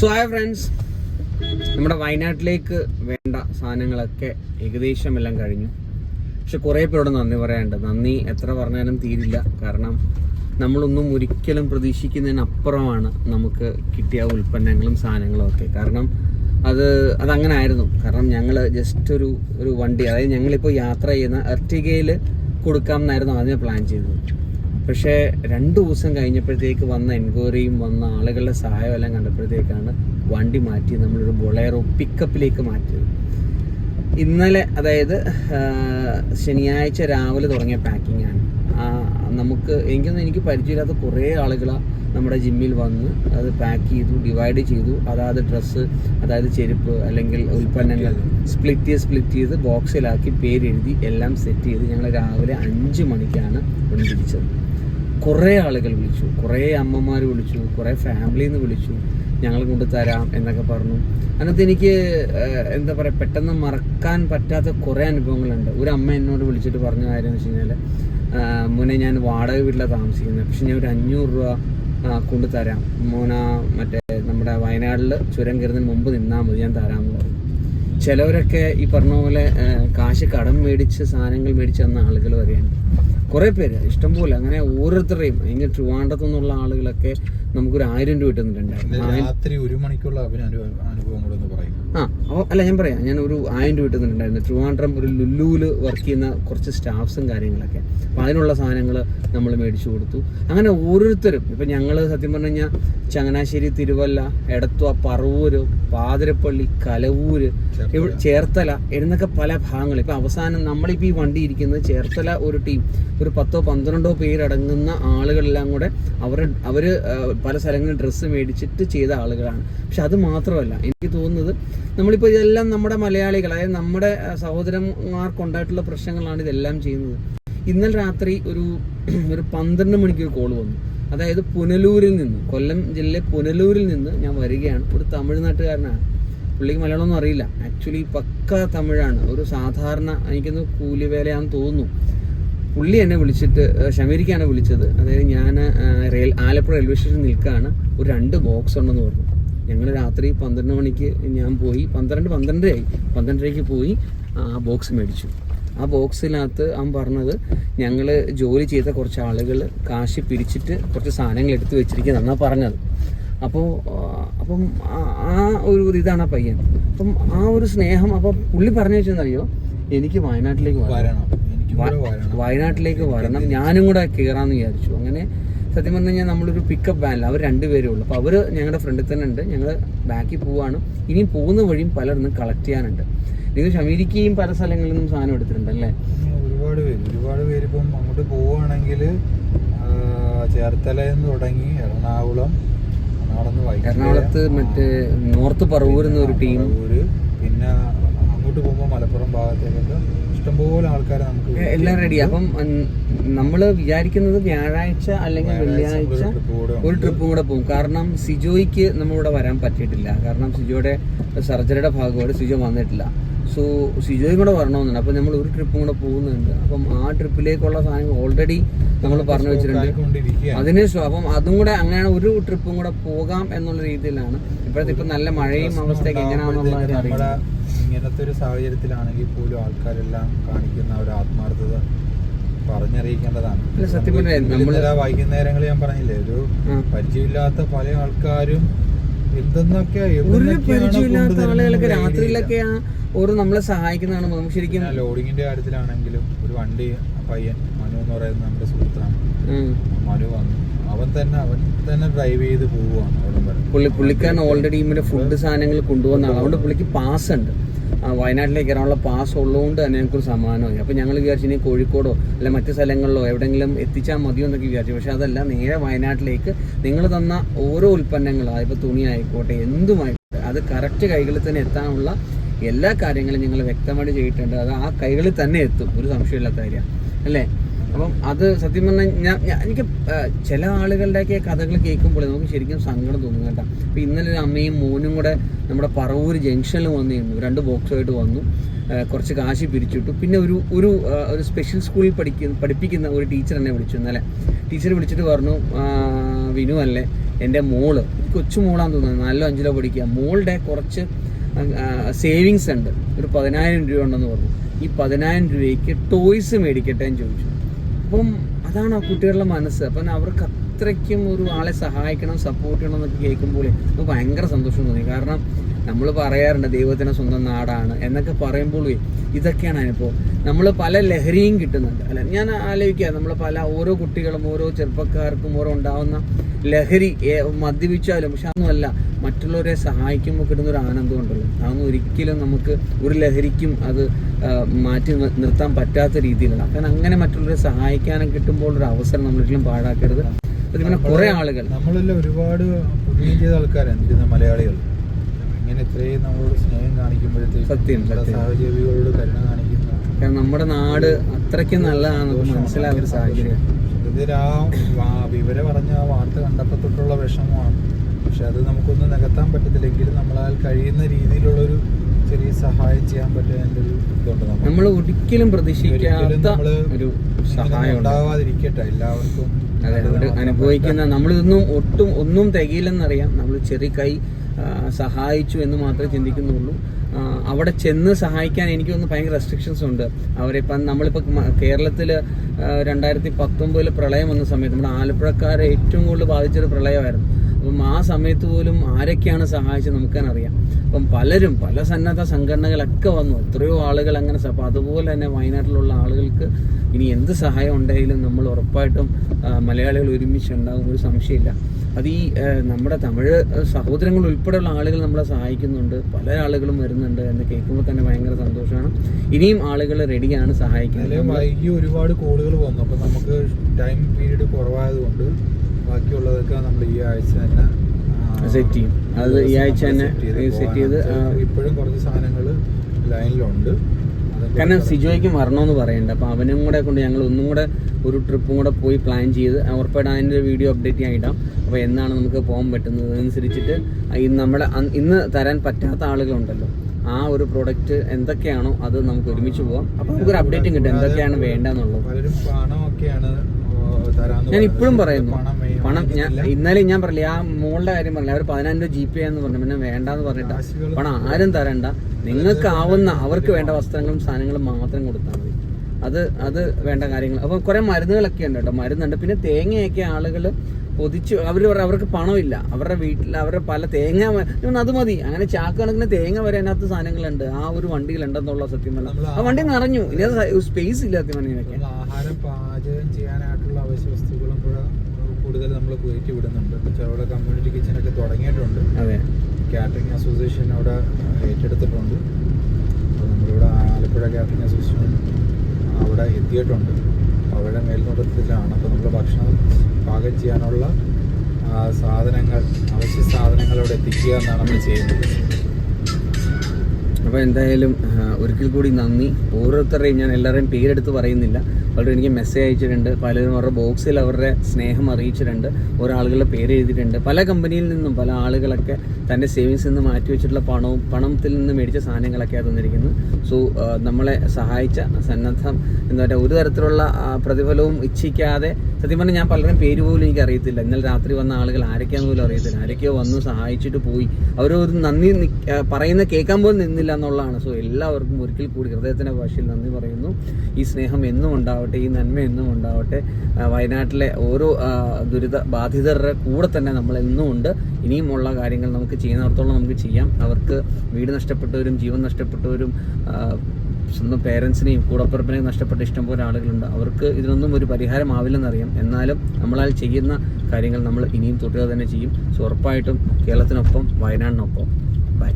So hi friends നമ്മുടെ വയനാട്ടിലേക്ക് വേണ്ട സാധനങ്ങളൊക്കെ ഏകദേശം എല്ലാം കഴിഞ്ഞു. പക്ഷെ കുറേ പേരോട് നന്ദി പറയാനുണ്ട്. നന്ദി എത്ര പറഞ്ഞാലും തീരില്ല. കാരണം നമ്മളൊന്നും ഒരിക്കലും പ്രതീക്ഷിക്കുന്നതിനപ്പുറമാണ് നമുക്ക് കിട്ടിയ ഉൽപ്പന്നങ്ങളും സാധനങ്ങളും ഒക്കെ. കാരണം അത് അതങ്ങനെ ആയിരുന്നു കാരണം ഞങ്ങൾ ജസ്റ്റ് ഒരു ഒരു വണ്ടി അതായത് ഞങ്ങളിപ്പോൾ യാത്ര ചെയ്യുന്ന എർട്ടിഗയിൽ കൊടുക്കാം എന്നായിരുന്നു ആദ്യം പ്ലാൻ ചെയ്തത്. പക്ഷേ രണ്ട് ദിവസം കഴിഞ്ഞപ്പോഴത്തേക്ക് വന്ന എൻക്വയറിയും വന്ന ആളുകളുടെ സഹായം എല്ലാം കണ്ടപ്പോഴത്തേക്കാണ് വണ്ടി മാറ്റി നമ്മളൊരു ബൊളേറോ പിക്കപ്പിലേക്ക് മാറ്റിയത്. ഇന്നലെ അതായത് ശനിയാഴ്ച രാവിലെ തുടങ്ങിയ പാക്കിംഗ് ആണ്. നമുക്ക് എനിക്കൊന്നും എനിക്ക് പരിചയമില്ലാത്ത കുറേ ആളുകൾ നമ്മുടെ ജിമ്മിൽ വന്ന് അത് പാക്ക് ചെയ്തു ഡിവൈഡ് ചെയ്തു. അതായത് ഡ്രസ്സ് അതായത് ചെരുപ്പ് അല്ലെങ്കിൽ ഉൽപ്പന്നങ്ങൾ സ്പ്ലിറ്റ് ചെയ്ത് സ്പ്ലിറ്റ് ചെയ്ത് ബോക്സിലാക്കി പേരെഴുതി എല്ലാം സെറ്റ് ചെയ്ത് ഞങ്ങൾ രാവിലെ അഞ്ച് മണിക്കാണ് ഇവിടെ തിരിച്ചത് കുറേ ആളുകൾ വിളിച്ചു കുറേ അമ്മമാർ വിളിച്ചു കുറേ ഫാമിലിയിൽ നിന്ന് വിളിച്ചു. ഞങ്ങൾ കൊണ്ട് തരാം എന്നൊക്കെ പറഞ്ഞു. അതിനകത്ത് എനിക്ക് എന്താ പറയുക പെട്ടെന്ന് മറക്കാൻ പറ്റാത്ത കുറേ അനുഭവങ്ങളുണ്ട്. ഒരു അമ്മ എന്നോട് വിളിച്ചിട്ട് പറഞ്ഞ കാര്യം എന്ന് വെച്ച് കഴിഞ്ഞാൽ മോനെ ഞാൻ വാടക വീട്ടിലാണ് താമസിക്കുന്നത്. പക്ഷെ ഞാൻ ഒരു അഞ്ഞൂറ് രൂപ കൊണ്ട് തരാം. മോന മറ്റേ നമ്മുടെ വയനാട്ടിൽ ചുരം കയറുന്നതിന് മുമ്പ് നിന്നാൽ മതി ഞാൻ തരാമെന്ന് പറഞ്ഞു. ചിലവരൊക്കെ ഈ പറഞ്ഞ പോലെ കാശ് കടം മേടിച്ച് സാധനങ്ങൾ മേടിച്ച് തന്ന ആളുകൾ വരെയുണ്ട്. കുറേ പേര് ഇഷ്ടംപോലെ അങ്ങനെ ഓരോരുത്തരെയും ഇങ്ങനെ ട്രിവാണ്ടത്തുനിന്നുള്ള ആളുകളൊക്കെ നമുക്കൊരു ആയിരം രൂപ കിട്ടുന്നുണ്ടായിരുന്നു രാത്രി ഒരു മണിക്കുള്ള അവന് അനുഭവം കൂടെ പറയും. ആ അപ്പോൾ അല്ല ഞാൻ പറയാം. ഞാൻ ഒരു ആയിരം രൂപ കിട്ടുന്നുണ്ടായിരുന്നു ട്രിവാൻഡ്രം ഒരു ലുല്ലുവിൽ വർക്ക് ചെയ്യുന്ന കുറച്ച് സ്റ്റാഫ്സും കാര്യങ്ങളൊക്കെ. അപ്പോൾ അതിനുള്ള സാധനങ്ങൾ നമ്മൾ മേടിച്ചു കൊടുത്തു. അങ്ങനെ ഓരോരുത്തരും ഇപ്പം ഞങ്ങൾ സത്യം പറഞ്ഞു കഴിഞ്ഞാൽ ചങ്ങനാശ്ശേരി തിരുവല്ല എടത്വ പറവൂര് പാതിരപ്പള്ളി കലവൂര് ചേർത്തല. എന്നൊക്കെ പല ഭാഗങ്ങൾ ഇപ്പം അവസാനം നമ്മളിപ്പോൾ ഈ വണ്ടി ഇരിക്കുന്നത് ചേർത്തല ഒരു ടീം ഒരു പത്തോ പന്ത്രണ്ടോ പേരടങ്ങുന്ന ആളുകളെല്ലാം കൂടെ അവർ അവർ പല സ്ഥലങ്ങളിൽ ഡ്രസ്സ് മേടിച്ചിട്ട് ചെയ്ത ആളുകളാണ്. പക്ഷെ അത് മാത്രമല്ല എനിക്ക് തോന്നുന്നത് നമ്മളിപ്പോൾ ഇതെല്ലാം നമ്മുടെ മലയാളികൾ അതായത് നമ്മുടെ സഹോദരന്മാർക്കുണ്ടായിട്ടുള്ള പ്രശ്നങ്ങളാണ് ഇതെല്ലാം ചെയ്യുന്നത്. ഇന്നലെ രാത്രി ഒരു ഒരു പന്ത്രണ്ട് മണിക്ക് ഒരു കോൾ വന്നു. അതായത് പുനലൂരിൽ നിന്ന് കൊല്ലം ജില്ലയിലെ പുനലൂരിൽ നിന്ന് ഞാൻ വരികയാണ്. ഒരു തമിഴ്നാട്ടുകാരനാണ്. പുള്ളിക്ക് മലയാളമൊന്നും അറിയില്ല. ആക്ച്വലി പക്ക തമിഴാണ്. ഒരു സാധാരണ എനിക്കൊന്ന് കൂലിവേലയാണെന്ന് തോന്നുന്നു. പുള്ളി എന്നെ വിളിച്ചിട്ട് ഷമീരിക്കാണ് വിളിച്ചത്. അതായത് ഞാൻ റെയിൽ ആലപ്പുഴ റെയിൽവേ സ്റ്റേഷനിൽ നിൽക്കുകയാണ് ഒരു രണ്ട് ബോക്സ് ഉണ്ടെന്ന് പറഞ്ഞു. ഞങ്ങൾ രാത്രി പന്ത്രണ്ട് മണിക്ക് ഞാൻ പോയി. പന്ത്രണ്ട് പന്ത്രണ്ടരയായി. പന്ത്രണ്ടരയ്ക്ക് പോയി ആ ബോക്സ് മേടിച്ചു. ആ ബോക്സിനകത്ത് അവൻ പറഞ്ഞത് ഞങ്ങൾ ജോലി ചെയ്ത കുറച്ച് ആളുകൾ കാശ് പിരിച്ചിട്ട് കുറച്ച് സാധനങ്ങൾ എടുത്തു വെച്ചിരിക്കുന്നതെന്നാണ് പറഞ്ഞത്. അപ്പോൾ അപ്പം ആ ഒരു ഇതാണ് ആ പയ്യൻ. അപ്പം ആ ഒരു സ്നേഹം അപ്പം പുള്ളി പറഞ്ഞു വെച്ചെന്നറിയോ എനിക്ക് വയനാട്ടിലേക്ക് വരണം. വയനാട്ടിലേക്ക് വരണം. ഞാനും കൂടെ കയറാമെന്ന് വിചാരിച്ചു. അങ്ങനെ സത്യം പറഞ്ഞു കഴിഞ്ഞാൽ നമ്മളൊരു പിക്കപ്പ് വാനിൽ അവർ രണ്ടുപേരേ ഉള്ളൂ. അപ്പോൾ അവർ ഞങ്ങളുടെ ഫ്രണ്ടിൽ തന്നെ ഉണ്ട്. ഞങ്ങൾ ബാക്കിൽ പോവാണ്. ഇനിയും പോകുന്ന വഴിയും പലർന്നും കളക്ട് ചെയ്യാനുണ്ട്. നിങ്ങൾ അമേരിക്കയും പല സ്ഥലങ്ങളിൽ നിന്നും സാധനം എടുത്തിട്ടുണ്ട് അല്ലേ? ഒരുപാട് പേര്. ഒരുപാട് പേര് ഇപ്പം അങ്ങോട്ട് പോവുകയാണെങ്കിൽ ചേർത്തലയിൽ നിന്ന് തുടങ്ങി എറണാകുളം എറണാകുളം എറണാകുളത്ത് മറ്റേ നോർത്ത് പറവൂർ എന്നൊരു ടീം പിന്നെ മലപ്പുറം ഭാഗത്തേക്കൊക്കെ ഇഷ്ടംപോലെ ആൾക്കാരെ നമുക്ക് എല്ലാം റെഡി അപ്പം നമ്മൾ വിചാരിക്കുന്നത് വ്യാഴാഴ്ച അല്ലെങ്കിൽ വെള്ളിയാഴ്ച ഒരു ട്രിപ്പ് കൂടെ പോകും കാരണം സിജോയ്ക്ക് നമ്മളിവിടെ വരാൻ പറ്റിയിട്ടില്ല. കാരണം സിജോയുടെ സർജറിയുടെ ഭാഗമായിട്ട് സിജോ വന്നിട്ടില്ല. സോ സിജോയും കൂടെ വരണമെന്നുണ്ട്. അപ്പം നമ്മൾ ഒരു ട്രിപ്പും കൂടെ പോകുന്നുണ്ട്. അപ്പം ആ ട്രിപ്പിലേക്കുള്ള സാധനങ്ങൾ ഓൾറെഡി നമ്മൾ പറഞ്ഞു വെച്ചിട്ടുണ്ട്. അതിന് അപ്പം അതും കൂടെ അങ്ങനെയാണ് ഒരു ട്രിപ്പും കൂടെ പോകാം എന്നുള്ള രീതിയിലാണ്. ഇപ്പോഴത്തെ ഇപ്പം നല്ല മഴയും അവസ്ഥയൊക്കെ എങ്ങനെയാണെന്നുള്ളത് അറിയില്ല. ഇങ്ങനത്തെ ഒരു സാഹചര്യത്തിലാണെങ്കിൽ പോലും ആൾക്കാരെല്ലാം കാണിക്കുന്ന ഒരു ആത്മാർത്ഥത പറഞ്ഞറിയിക്കേണ്ടതാണ്. വൈകുന്നേരങ്ങളിൽ ഞാൻ പറഞ്ഞില്ലേ ഒരു പരിചയമില്ലാത്ത പല ആൾക്കാരും എന്തെന്നൊക്കെ ഒരു പരിചയമില്ലാത്ത കൊണ്ടുവരുന്നത് ആളുകളൊക്കെ രാത്രിയിലൊക്കെ ആ ഒരു നമ്മളെ സഹായിക്കുന്നതാണ് നമുക്ക് ശരിക്കും ലോഡിങ്ങിന്റെ കാര്യത്തിലാണെങ്കിലും ഒരു വണ്ടി പയ്യൻ മനു എന്ന് പറയുന്ന നമ്മുടെ സുഹൃത്താണ്. മനു വന്നു അവൻ തന്നെ അവൻ തന്നെ ഡ്രൈവ് ചെയ്ത് പോവുകയാണ് അവിടെ പുള്ളി പുള്ളിക്കാരൻ ഓൾറെഡി ഇവന്റെ ഫുഡ് സാധനങ്ങൾ കൊണ്ടുവന്നാണ് അതുകൊണ്ട് പുള്ളിക്ക് പാസ് ഉണ്ട്. വയനാട്ടിലേക്ക് വരാനുള്ള പാസ് ഉള്ളതുകൊണ്ട് തന്നെ ഞങ്ങൾക്കൊരു സമാനമായി അപ്പോൾ ഞങ്ങൾ വിചാരിച്ചു ഇനി കോഴിക്കോടോ അല്ലെ മറ്റ് സ്ഥലങ്ങളിലോ എവിടെയെങ്കിലും എത്തിച്ചാൽ മതിയോ എന്നൊക്കെ വിചാരിച്ചു. പക്ഷേ അതല്ല നേരെ വയനാട്ടിലേക്ക് നിങ്ങൾ തന്ന ഓരോ ഉൽപ്പന്നങ്ങളും അതിപ്പോൾ തുണി ആയിക്കോട്ടെ എന്തുമായിക്കോട്ടെ അത് കറക്റ്റ് കൈകളിൽ തന്നെ എത്താനുള്ള എല്ലാ കാര്യങ്ങളും ഞങ്ങൾ വ്യക്തമായിട്ട് ചെയ്തിട്ടുണ്ട്. അത് ആ കൈകളിൽ തന്നെ എത്തും ഒരു സംശയമില്ലാത്ത കാര്യം അല്ലേ? അപ്പം അത് സത്യം പറഞ്ഞാൽ ഞാൻ എനിക്ക് ചില ആളുകളുടെയൊക്കെ കഥകൾ കേൾക്കുമ്പോൾ നമുക്ക് ശരിക്കും സങ്കടം തോന്നും കേട്ടോ. അപ്പം ഇന്നലെ ഒരു അമ്മയും മോനും കൂടെ നമ്മുടെ പറവൂർ ജംഗ്ഷനിൽ വന്നിരുന്നു രണ്ട് ബോക്സുമായിട്ട് വന്നു. കുറച്ച് കാശ് പിരിച്ചിട്ടു പിന്നെ ഒരു ഒരു ഒരു സ്പെഷ്യൽ സ്കൂളിൽ പഠിക്കുന്ന പഠിപ്പിക്കുന്ന ഒരു ടീച്ചർ എന്നെ വിളിച്ചു ഇന്നലെ. ടീച്ചർ വിളിച്ചിട്ട് പറഞ്ഞു വിനു അല്ലേ എന്റെ മോൾ. കൊച്ചു മോളാന്ന് തോന്നുന്നു. നാലോ അഞ്ചിലോ പഠിക്കുക. മോളുടെ കുറച്ച് സേവിങ്സ് ഉണ്ട്. ഒരു പതിനായിരം രൂപ ഉണ്ടെന്ന് പറഞ്ഞു. ഈ പതിനായിരം രൂപയ്ക്ക് ടോയ്സ് മേടിക്കട്ടെ എന്ന് ചോദിച്ചു. അപ്പം അതാണ് ആ കുട്ടികളുടെ മനസ്സ്. അപ്പം അവർക്ക് അത്രയ്ക്കും ഒരു ആളെ സഹായിക്കണം സപ്പോർട്ട് ചെയ്യണം എന്നൊക്കെ കേൾക്കുമ്പോൾ നമുക്ക് ഭയങ്കര സന്തോഷം തോന്നി. കാരണം നമ്മൾ പറയാറുണ്ട് ദൈവത്തിന് സ്വന്തം നാടാണ് എന്നൊക്കെ പറയുമ്പോൾ ഇതൊക്കെയാണ് അനുഭവം നമ്മൾ പല ലഹരിയും കിട്ടുന്നുണ്ട്. അല്ല ഞാൻ ആലോചിക്കുക നമ്മൾ പല ഓരോ കുട്ടികളും ഓരോ ചെറുപ്പക്കാർക്കും ഓരോ ഉണ്ടാവുന്ന ലഹരി മദ്യപിച്ചാലും പക്ഷെ അതൊന്നുമല്ല മറ്റുള്ളവരെ സഹായിക്കുമ്പോൾ കിട്ടുന്ന ഒരു ആനന്ദം ഉണ്ടല്ലോ. അതൊന്നും ഒരിക്കലും നമുക്ക് ഒരു ലഹരിക്കും അത് മാറ്റി നിർത്താൻ പറ്റാത്ത രീതിയിലാണ് കാരണം അങ്ങനെ മറ്റുള്ളവരെ സഹായിക്കാനും കിട്ടുമ്പോൾ ഒരു അവസരം നമ്മളൊരിക്കലും പാഴാക്കരുത്. അതിങ്ങനെ കുറേ ആളുകൾ. നമ്മളെല്ലാം ഒരുപാട് പുണ്യം ചെയ്ത ആൾക്കാരാണ് മലയാളികൾ. ഇങ്ങനെ ഇത്രയും നമ്മളോട് സ്നേഹം കാണിക്കുമ്പോഴത്തേക്ക് സത്യം. സഹജീവികളോട് കരുണ കാണിക്കുന്ന കാരണം നമ്മുടെ നാട് അത്രയ്ക്ക് നല്ലതാണെന്ന് മനസ്സിലാവുന്ന ഒരു സാഹചര്യം. ഇതിൽ ആ വിവരം പറഞ്ഞ ആ വാർത്ത കണ്ടപ്പോൾ തൊട്ടുള്ള വിഷമമാണ്. പക്ഷെ അത് നമുക്കൊന്ന് നികത്താൻ പറ്റത്തില്ലെങ്കിലും നമ്മളാൽ കഴിയുന്ന രീതിയിലുള്ളൊരു ചെറിയ സഹായം ചെയ്യാൻ പറ്റുന്നതിന്റെ ഒരു ഇതുണ്ട് നമ്മൾ ഒരിക്കലും പ്രതീക്ഷിക്കാത്ത ഒരു സഹായം ഉണ്ടാവാതിരിക്കട്ടെ എല്ലാവർക്കും അനുഭവിക്കുന്ന നമ്മളിതൊന്നും ഒട്ടും ഒന്നും തികയില്ലെന്നറിയാം. നമ്മൾ ചെറിയ കൈ സഹായിച്ചു എന്ന് മാത്രമേ ചിന്തിക്കുന്നുള്ളൂ. അവിടെ ചെന്ന് സഹായിക്കാൻ എനിക്ക് തോന്നുന്നു ഭയങ്കര റെസ്ട്രിക്ഷൻസ് ഉണ്ട്. അവരിപ്പം നമ്മളിപ്പോൾ കേരളത്തിൽ രണ്ടായിരത്തി പത്തൊമ്പതിൽ പ്രളയം വന്ന സമയത്ത് നമ്മുടെ ആലപ്പുഴക്കാരെ ഏറ്റവും കൂടുതൽ ബാധിച്ചൊരു പ്രളയമായിരുന്നു. അപ്പം ആ സമയത്ത് പോലും ആരൊക്കെയാണ് സഹായിച്ചത് നമുക്ക് അറിയാം. അപ്പം പലരും പല സന്നദ്ധ സംഘടനകളൊക്കെ വന്നു. എത്രയോ ആളുകൾ അങ്ങനെ അപ്പം അതുപോലെ തന്നെ വയനാട്ടിലുള്ള ആളുകൾക്ക് ഇനി എന്ത് സഹായം ഉണ്ടെങ്കിലും നമ്മൾ ഉറപ്പായിട്ടും മലയാളികൾ ഒരുമിച്ചുണ്ടാകും ഒരു സംശയമില്ല. അത് ഈ നമ്മുടെ തമിഴ് സഹോദരങ്ങൾ ഉൾപ്പെടെയുള്ള ആളുകൾ നമ്മളെ സഹായിക്കുന്നുണ്ട്. പല ആളുകളും വരുന്നുണ്ട് എന്ന് കേൾക്കുമ്പോൾ തന്നെ ഭയങ്കര സന്തോഷമാണ്. ഇനിയും ആളുകൾ റെഡിയാണ് സഹായിക്കുന്നത്. എന്നാലും ഒരുപാട് കോളുകൾ വന്നു. അപ്പം നമുക്ക് ടൈം പീരീഡ് കുറവായതുകൊണ്ട് ബാക്കിയുള്ളതൊക്കെ നമ്മൾ ഈ ആഴ്ച തന്നെ സെറ്റ് ചെയ്യും. അത് ഈ ആഴ്ച തന്നെ സെറ്റ് ചെയ്ത് ഇപ്പോഴും കുറച്ച് സാധനങ്ങൾ ലൈനിലുണ്ട്. കാരണം സിജോയ്ക്ക് മരണമെന്ന് പറയുന്നുണ്ട് അപ്പോൾ അവനും കൂടെ കൊണ്ട് ഞങ്ങൾ ഒന്നും കൂടെ ഒരു ട്രിപ്പും കൂടെ പോയി പ്ലാൻ ചെയ്ത് ഉറപ്പായിട്ട് അതിന്റെ വീഡിയോ അപ്ഡേറ്റ് ചെയ്യാൻ ഇടാം. അപ്പോൾ എന്നാണ് നമുക്ക് പോകാൻ പറ്റുന്നത്? അനുസരിച്ചിട്ട് ഇന്ന് നമ്മളെ ഇന്ന് തരാൻ പറ്റാത്ത ആളുകളുണ്ടല്ലോ. ആ ഒരു പ്രോഡക്റ്റ് എന്തൊക്കെയാണോ അത് നമുക്ക് ഒരുമിച്ച് പോവാം. അപ്പോൾ നമുക്കൊരു അപ്ഡേറ്റും കിട്ടും. എന്തൊക്കെയാണ് വേണ്ടതെന്നുള്ളത്. പലരും പണമൊക്കെയാണ് ഞാൻ ഇപ്പോഴും. പറയുന്നു. പണം ഞാൻ ഇന്നലെ ഞാൻ പറഞ്ഞില്ല ആ മോളുടെ കാര്യം പറഞ്ഞില്ല അവർ പതിനായിരം രൂപ ജി പേ എന്ന് പറഞ്ഞു. പിന്നെ വേണ്ടെന്ന് പറഞ്ഞിട്ട്. പണം ആരും തരണ്ട. നിങ്ങൾക്ക് ആവുന്ന അവർക്ക് വേണ്ട വസ്ത്രങ്ങളും സാധനങ്ങളും മാത്രം കൊടുത്താൽ മതി. അത് അത് വേണ്ട കാര്യങ്ങൾ. അപ്പൊ കുറെ മരുന്നുകളൊക്കെ ഉണ്ട് കേട്ടോ മരുന്നുണ്ട്. പിന്നെ തേങ്ങയൊക്കെ ആളുകൾ പൊതിച്ച് അവർ അവർക്ക് പണമില്ല. അവരുടെ വീട്ടിൽ അവരുടെ പല തേങ്ങ അത് മതി. അങ്ങനെ ചാക്ക് കണക്കിന് തേങ്ങ വരെ അതിനകത്ത് സാധനങ്ങളുണ്ട്. ആ ഒരു വണ്ടിയിലുണ്ടെന്നുള്ള സത്യം പറഞ്ഞാൽ ആ വണ്ടി നിറഞ്ഞു. ഇനി സ്പേസ് ഇല്ല സത്യം ആഹാരം പാചകം ചെയ്യാനായിട്ടുള്ള അവശ്യ വസ്തുക്കളും കൂടുതൽ നമ്മൾ കയറ്റി വിടുന്നുണ്ട്. പക്ഷേ അവിടെ കമ്മ്യൂണിറ്റി കിച്ചനൊക്കെ തുടങ്ങിയിട്ടുണ്ട്. അതെ. കാറ്ററിംഗ് അസോസിയേഷൻ അവിടെ ഏറ്റെടുത്തിട്ടുണ്ട്. അപ്പോൾ നമ്മളിവിടെ ആലപ്പുഴ കാറ്ററിംഗ് അസോസിയേഷൻ അവിടെ എത്തിയിട്ടുണ്ട്. അവരുടെ മേൽനോട്ടത്തിലാണ്. അപ്പോൾ നമ്മൾ ഭക്ഷണം പാകം ചെയ്യാനുള്ള സാധനങ്ങൾ അവശ്യ സാധനങ്ങൾ അവിടെ എത്തിക്കുക എന്നാണ് നമ്മൾ ചെയ്യുന്നത്. അപ്പോൾ എന്തായാലും ഒരിക്കൽ കൂടി നന്ദി. ഓരോരുത്തരുടെയും ഞാൻ എല്ലാവരുടെയും പേരെടുത്ത് പറയുന്നില്ല. പലരും എനിക്ക് മെസ്സേജ് അയച്ചിട്ടുണ്ട്. പലരും അവരുടെ ബോക്സിൽ അവരുടെ സ്നേഹം അറിയിച്ചിട്ടുണ്ട്. ഒരാളുകളുടെ പേര് എഴുതിയിട്ടുണ്ട്. പല കമ്പനിയിൽ നിന്നും പല ആളുകളൊക്കെ തന്റെ സേവിങ്സ് നിന്ന് മാറ്റി വെച്ചിട്ടുള്ള പണവും പണത്തിൽ നിന്ന് മേടിച്ച സാധനങ്ങളൊക്കെ തന്നിരിക്കുന്നു. സോ നമ്മളെ സഹായിച്ച സന്നദ്ധം എന്താ പറയുക ഒരു തരത്തിലുള്ള പ്രതിഫലവും ഇച്ഛിക്കാതെ സത്യം പറഞ്ഞാൽ ഞാൻ പലരും പേര് പോലും എനിക്ക് അറിയത്തില്ല. ഇന്നലെ രാത്രി വന്ന ആളുകൾ ആരൊക്കെയാന്ന് പോലും അറിയത്തില്ല. ആരൊക്കെയോ വന്ന് സഹായിച്ചിട്ട് പോയി. അവരൊരു നന്ദി പറയുന്ന കേൾക്കാൻ പോലും നിന്നില്ല എന്നുള്ളതാണ്. സോ എല്ലാവർക്കും ഒരിക്കൽ കൂടി ഹൃദയത്തിന്റെ ഭാഷയിൽ നന്ദി പറയുന്നു. ഈ സ്നേഹം എന്നും ഉണ്ടാവട്ടെ. ഈ നന്മ എന്നും ഉണ്ടാവട്ടെ. വയനാട്ടിലെ ഓരോ ദുരിത ബാധിതരുടെ കൂടെ തന്നെ നമ്മൾ എന്നും ഉണ്ട്. ഇനിയുമുള്ള കാര്യങ്ങൾ നമുക്ക് ചെയ്യുന്നിടത്തോളം നമുക്ക് ചെയ്യാം. അവർക്ക് വീട് നഷ്ടപ്പെട്ടവരും ജീവൻ നഷ്ടപ്പെട്ടവരും സ്വന്തം പേരൻസിനെയും കൂടപ്പിറപ്പിനെയും നഷ്ടപ്പെട്ട ഇഷ്ടംപോലെ ആളുകളുണ്ട്. അവർക്ക് ഇതിനൊന്നും ഒരു പരിഹാരമാവില്ലെന്നറിയാം എന്നാലും നമ്മളാൽ ചെയ്യുന്ന കാര്യങ്ങൾ നമ്മൾ ഇനിയും തുടരുക തന്നെ ചെയ്യും. സോ ഉറപ്പായിട്ടും കേരളത്തിനൊപ്പം വയനാടിനൊപ്പം. ബൈ